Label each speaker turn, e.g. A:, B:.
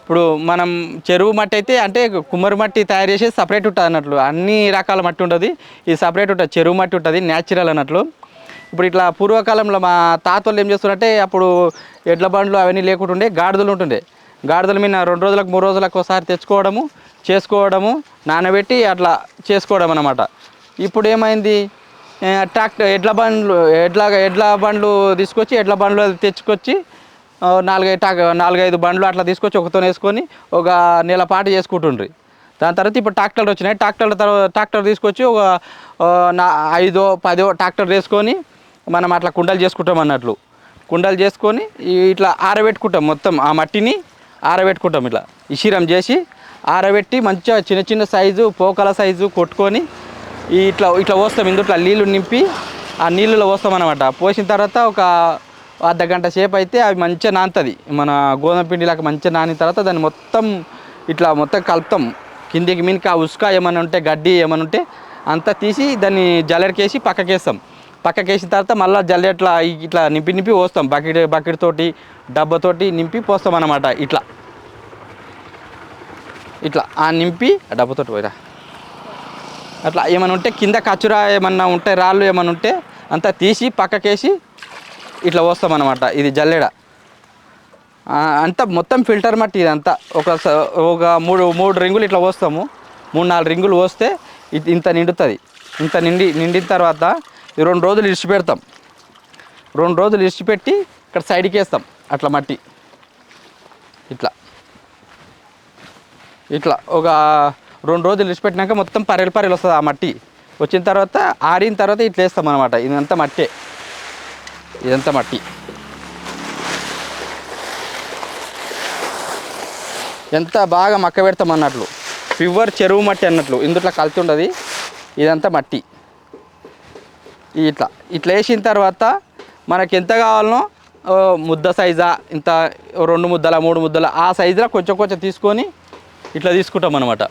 A: ఇప్పుడు మనం చెరువు మట్టి అయితే అంటే కుమ్మరి మట్టి తయారు చేసి సపరేట్ ఉంటుంది అన్నట్లు. అన్ని రకాల మట్టి ఉంటుంది. ఇది సపరేట్ ఉంటుంది. చెరువు మట్టి ఉంటుంది న్యాచురల్ అన్నట్లు. ఇప్పుడు ఇట్లా పూర్వకాలంలో మా తాతలు ఏం చేస్తున్నారంటే అప్పుడు ఎడ్ల బండ్లు అవన్నీ లేకుంటుండే గాడిదలు ఉంటుండే. గాడిదల మీద రెండు రోజులకు మూడు రోజులకు ఒకసారి తెచ్చుకోవడము చేసుకోవడము నానబెట్టి అట్లా చేసుకోవడం అన్నమాట. ఇప్పుడు ఏమైంది? ట్రాక్టర్ ఎడ్ల బండ్లు ఎడ్ల ఎడ్ల బండ్లు తీసుకొచ్చి ఎడ్ల బండ్లు తెచ్చుకొచ్చి నాలుగైదు టాక్ నాలుగైదు బండ్లు అట్లా తీసుకొచ్చి ఒకతో వేసుకొని ఒక నెల పాటు చేసుకుంటుండ్రి. దాని తర్వాత ఇప్పుడు ట్రాక్టర్లు వచ్చినాయి. ట్రాక్టర్ల తర్వాత ట్రాక్టర్ తీసుకొచ్చి ఒక నా ఐదో పదో ట్రాక్టర్ వేసుకొని మనం అట్లా కుండలు చేసుకుంటాం అన్నట్లు. కుండలు చేసుకొని ఇట్లా ఆరబెట్టుకుంటాం మొత్తం ఆ మట్టిని ఆరబెట్టుకుంటాం ఇట్లా. ఇషిరం చేసి ఆరబెట్టి మంచిగా చిన్న చిన్న సైజు పోకల సైజు కొట్టుకొని ఇట్లా ఇట్లా పోస్తాం ఇందుట్లో నీళ్ళు నింపి ఆ నీళ్ళలో పోస్తాం అనమాట పోసిన తర్వాత ఒక అర్ధ గంట సేపు అయితే అవి మంచిగా నానుతుంది. మన గోధుమ పిండిలాగా మంచిగా నానిన తర్వాత దాన్ని మొత్తం ఇట్లా మొత్తం కలుపుతాం. కిందికి మీనికి ఆ ఉసుక ఏమైనా ఉంటే గడ్డి ఏమైనా ఉంటే అంతా తీసి దాన్ని జల్లెడకేసి పక్కకేస్తాం. పక్కకేసిన తర్వాత మళ్ళీ జల్లెట్లా ఇట్లా నింపి నింపి పోస్తాం. బకెట్ బకెట్ తోటి డబ్బతోటి నింపి పోస్తాం అన్నమాట ఇట్లా. ఇట్లా ఆ నింపి ఆ డబ్బతోటి పోయిరా. అట్లా ఏమైనా ఉంటే కింద కచురా ఏమన్నా ఉంటే రాళ్ళు ఏమైనా ఉంటే అంతా తీసి పక్కకేసి ఇట్లా పోస్తామన్నమాట ఇది జల్లెడ. అంతా మొత్తం ఫిల్టర్ మట్టి ఇదంతా. ఒక స- ఒక మూడు మూడు రింగులు ఇట్లా పోస్తాము. మూడు నాలుగు రింగులు పోస్తే ఇంత నిండుతుంది. ఇంత నిండి నిండిన తర్వాత ఈ రెండు రోజులు ఇడిచి పెడతాం. రెండు రోజులు ఇడిచి పెట్టి ఇక్కడ సైడ్కి వేస్తాం అట్లా మట్టి. ఇట్లా. ఇట్లా ఒక రెండు రోజులు ఇడిచిపెట్టినాక మొత్తం పరెలు పరెలు వస్తుంది ఆ మట్టి. వచ్చిన తర్వాత ఆరిన తర్వాత ఇట్లా వేస్తాం అనమాట ఇదంతా మట్టే. ఇదంతా మట్టి. ఎంత బాగా మక్క పెడతాం అన్నట్లు ప్యూర్ చెరువు మట్టి అన్నట్లు. ఇందుట్లో కలుతుండది ఉండదు. ఇదంతా మట్టి. ఇట్లా. ఇట్లా వేసిన తర్వాత మనకి ఎంత కావాలనో ముద్ద సైజా ఇంత రెండు ముద్దల మూడు ముద్దల ఆ సైజులో కొంచెం కొంచెం తీసుకొని ఇట్లా తీసుకుంటాం అనమాట